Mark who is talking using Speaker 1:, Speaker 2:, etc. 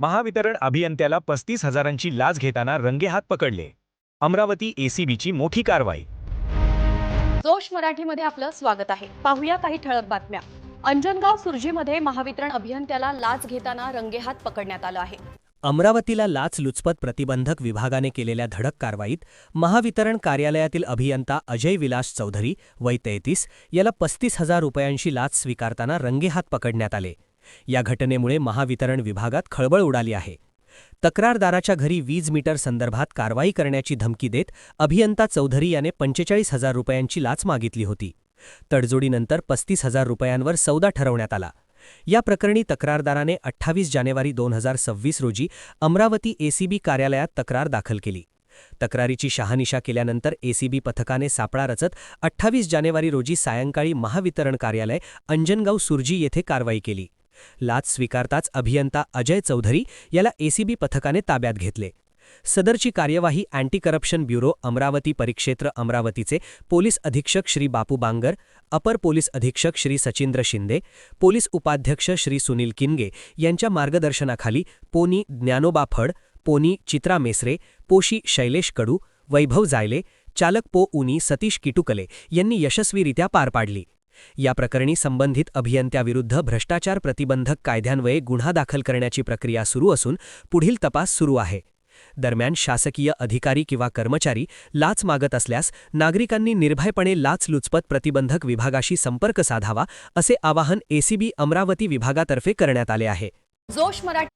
Speaker 1: महावितरण अभियंत्याला पस्तीस हजारांची लाच घेताना रंगेहात पकडले. अमरावती एसीबीची मोठी कारवाई.
Speaker 2: जोश मराठीमध्ये आपलं स्वागत आहे. पाहूया काही ठळक बातम्या. अंजनगाव सुरजीमध्ये महावितरण अभियंत्याला लाच घेताना रंगेहात पकडण्यात आलं आहे.
Speaker 3: अमरावतीला लाचलुचपत प्रतिबंधक विभागाने केलेल्या धडक कारवाईत महावितरण कार्यालयातील अभियंता अजय विलास चौधरी वय तेहतीस याला पस्तीस हजार रुपयांची लाच स्वीकारताना रंगेहात पकडण्यात आले. या घटनेमुळे महावितरण विभागात खळबळ उडाली आहे. तक्रारदाराच्या घरी वीज मीटर संदर्भात कारवाई करण्याची धमकी देत अभियंता चौधरी याने पंचेचाळीस हजार रुपयांची लाच मागितली होती. तडजोडीनंतर पस्तीस हजार रुपयांवर सौदा ठरवण्यात आला. या प्रकरणी तक्रारदाराने अठ्ठावीस जानेवारी दोन हजार सव्वीस रोजी अमरावती एसीबी कार्यालयात तक्रार दाखल केली. तक्रारीची शहानिशा केल्यानंतर एसीबी पथकाने सापळा रचत अठ्ठावीस जानेवारी रोजी सायंकाळी महावितरण कार्यालय अंजनगाव सुरजी येथे कारवाई केली. लाच स्वीकारताच अभियंता अजय चौधरी याला एसीबी पथकाने ताब्यात घेतले. सदरची कार्यवाही अँटी करप्शन ब्युरो अमरावती परिक्षेत्र अमरावतीचे पोलीस अधीक्षक श्री बापू बांगर अपर पोलीस अधीक्षक श्री सचिंद्र शिंदे पोलीस उपाध्यक्ष श्री सुनील किनगे यांच्या मार्गदर्शनाखाली पोनी ज्ञानोबा फड पोनी चित्रा मेसरे पोशी शैलेश कडू वैभव जायले चालक पो उनी सतीश किटुकले यांनी यशस्वीरित्या पार पाडली. या प्रकरणी संबंधित अभियंत्याविरुद्ध भ्रष्टाचार प्रतिबंधक कायद्यान्वये गुन्हा दाखल करण्याची प्रक्रिया सुरू असून पुढील तपास सुरू आहे. दरम्यान शासकीय अधिकारी किंवा कर्मचारी लाच मागत असल्यास नागरिकांनी निर्भयपणे लाचलुचपत प्रतिबंधक विभागाशी संपर्क साधावा असे आवाहन एसीबी अमरावती विभागातर्फे करण्यात आले आहे.
Speaker 2: जोश मराठी